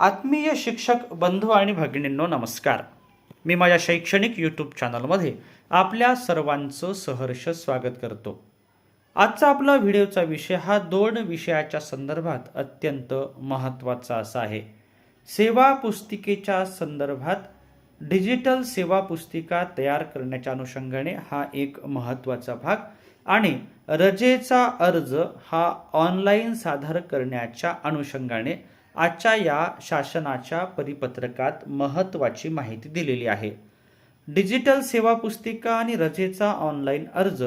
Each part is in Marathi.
आत्मीय शिक्षक बंधू आणि भगिनींनो नमस्कार. मी माझ्या शैक्षणिक यूट्यूब चॅनलमध्ये आपल्या सर्वांचं सहर्ष स्वागत करतो. आजचा आपला व्हिडिओचा विषय हा दोन विषयाच्या संदर्भात अत्यंत महत्त्वाचा असा आहे. सेवा पुस्तिकेच्या संदर्भात डिजिटल सेवा पुस्तिका तयार करण्याच्या अनुषंगाने हा एक महत्त्वाचा भाग आणि रजेचा अर्ज हा ऑनलाईन सादर करण्याच्या अनुषंगाने आजच्या या शासनाच्या परिपत्रकात महत्त्वाची माहिती दिलेली आहे. डिजिटल सेवा पुस्तिका आणि रजेचा ऑनलाईन अर्ज.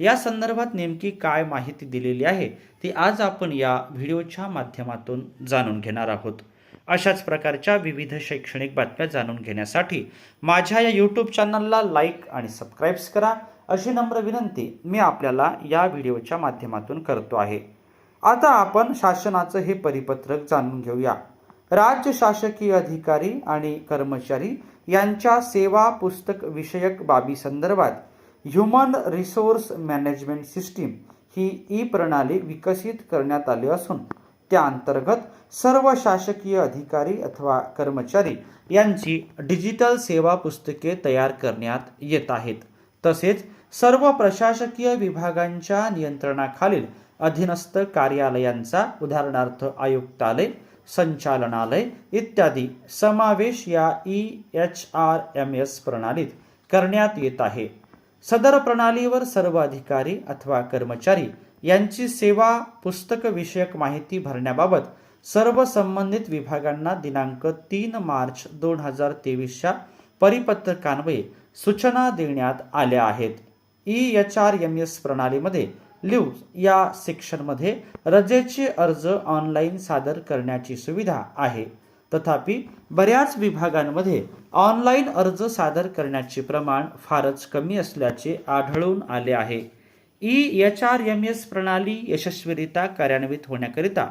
या संदर्भात नेमकी काय माहिती दिलेली आहे ती आज आपण या व्हिडिओच्या माध्यमातून जाणून घेणार आहोत. अशाच प्रकारच्या विविध शैक्षणिक बातम्या जाणून घेण्यासाठी माझ्या या यूट्यूब चॅनलला लाईक आणि सबस्क्राईब्स करा. अशी नम्र विनंती मी आपल्याला या व्हिडिओच्या माध्यमातून करतो आहे. आता आपण शासनाचं हे परिपत्रक जाणून घेऊया. राज्य शासकीय अधिकारी आणि कर्मचारी यांच्या सेवा पुस्तक विषयक बाबी संदर्भात ह्युमन रिसोर्स मॅनेजमेंट सिस्टीम ही ई प्रणाली विकसित करण्यात आली असून त्या अंतर्गत सर्व शासकीय अधिकारी अथवा कर्मचारी यांची डिजिटल सेवा पुस्तके तयार करण्यात येत आहेत. तसेच सर्व प्रशासकीय विभागांच्या नियंत्रणाखालील अधीनस्थ कार्यालयांचा उदाहरणार्थ आयुक्तालय संचालनालय इत्यादी समावेश या E H R M S प्रणालीत करण्यात येत आहे. सदर प्रणालीवर सर्व अधिकारी अथवा कर्मचारी यांची सेवा पुस्तक विषयक माहिती भरण्याबाबत सर्व संबंधित विभागांना दिनांक तीन मार्च दोन हजार तेवीसच्या परिपत्रकान्वये सूचना देण्यात आल्या आहेत. E H R M S प्रणालीमध्ये लिव्ह या सेक्शनमध्ये रजेचे अर्ज ऑनलाईन सादर करण्याची सुविधा आहे. तथापि बऱ्याच विभागांमध्ये ऑनलाईन अर्ज सादर करण्याचे प्रमाण फारच कमी असल्याचे आढळून आले आहे. E H R M S प्रणाली यशस्वीरित्या कार्यान्वित होण्याकरिता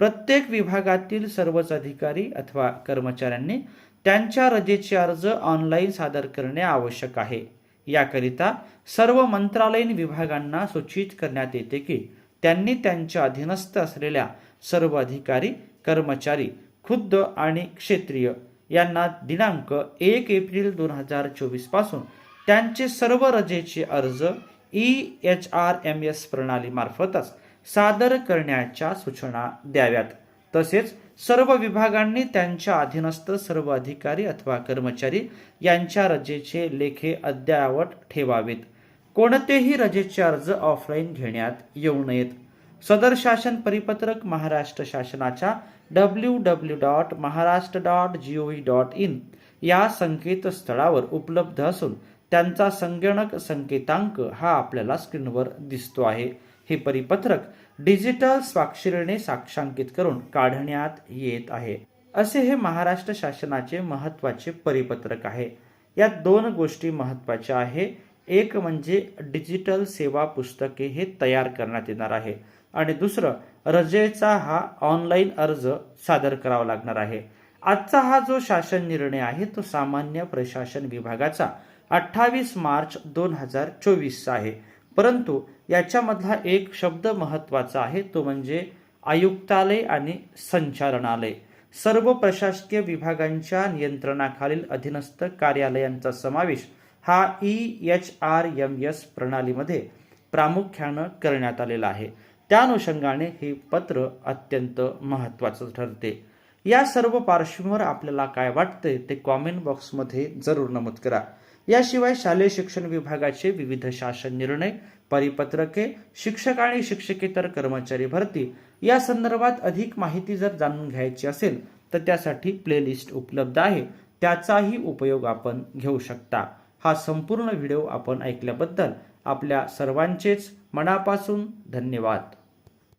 प्रत्येक विभागातील सर्वच अधिकारी अथवा कर्मचाऱ्यांनी त्यांच्या रजेचे अर्ज ऑनलाईन सादर करणे आवश्यक आहे. याकरिता सर्व मंत्रालयीन विभागांना सूचित करण्यात येते की त्यांनी त्यांच्या अधीनस्थ असलेल्या सर्व अधिकारी कर्मचारी खुद्द आणि क्षेत्रीय यांना दिनांक एक एप्रिल दोन हजार चोवीसपासून त्यांचे सर्व रजेचे अर्ज E H R M S प्रणालीमार्फतच सादर करण्याच्या सूचना द्याव्यात. तसेच सर्व विभागांनी त्यांच्या अधीनस्थ सर्व अधिकारी अथवा कर्मचारी यांच्या रजेचे लेखे अद्ययावत ठेवावेत. कोणतेही रजेचे अर्ज ऑफलाईन घेण्यात येऊ नयेत. सदर शासन परिपत्रक महाराष्ट्र शासनाच्या W W dot Maharashtra dot G O V dot in या संकेतस्थळावर उपलब्ध असून त्यांचा संगणक संकेतांक हा आपल्याला स्क्रीनवर दिसतो आहे. हे परिपत्रक डिजिटल स्वाक्षरीने साक्षांकित करून काढण्यात येत आहे. असे हे महाराष्ट्र शासनाचे महत्त्वाचे परिपत्रक आहे. यात दोन गोष्टी महत्त्वाच्या आहे. एक म्हणजे डिजिटल सेवा पुस्तके हे तयार करण्यात येणार आहे. आणि दुसरं रजेचा हा ऑनलाईन अर्ज सादर करावा लागणार आहे. आजचा हा जो शासन निर्णय आहे तो सामान्य प्रशासन विभागाचा अठ्ठावीस मार्च दोन हजार चोवीसचा आहे. परंतु याच्यामधला एक शब्द महत्त्वाचा आहे तो म्हणजे आयुक्तालय आणि संचालनालय. सर्व प्रशासकीय विभागांच्या नियंत्रणाखालील अधीनस्थ कार्यालयांचा समावेश हा E H R M S प्रणालीमध्ये प्रामुख्यानं करण्यात आलेला आहे. त्या अनुषंगाने हे पत्र अत्यंत महत्त्वाचं ठरते. या सर्व पार्श्वभूमीवर आपल्याला काय वाटते ते कॉमेंट बॉक्समध्ये जरूर नमूद करा. याशिवाय शालेय शिक्षण विभागाचे विविध शासन निर्णय परिपत्रके शिक्षक आणि शिक्षकेतर कर्मचारी भरती या संदर्भात अधिक माहिती जर जाणून घ्यायची असेल तर त्यासाठी प्लेलिस्ट उपलब्ध आहे. त्याचाही उपयोग आपण घेऊ शकता. हा संपूर्ण व्हिडिओ आपण ऐकल्याबद्दल आपल्या सर्वांचेच मनापासून धन्यवाद.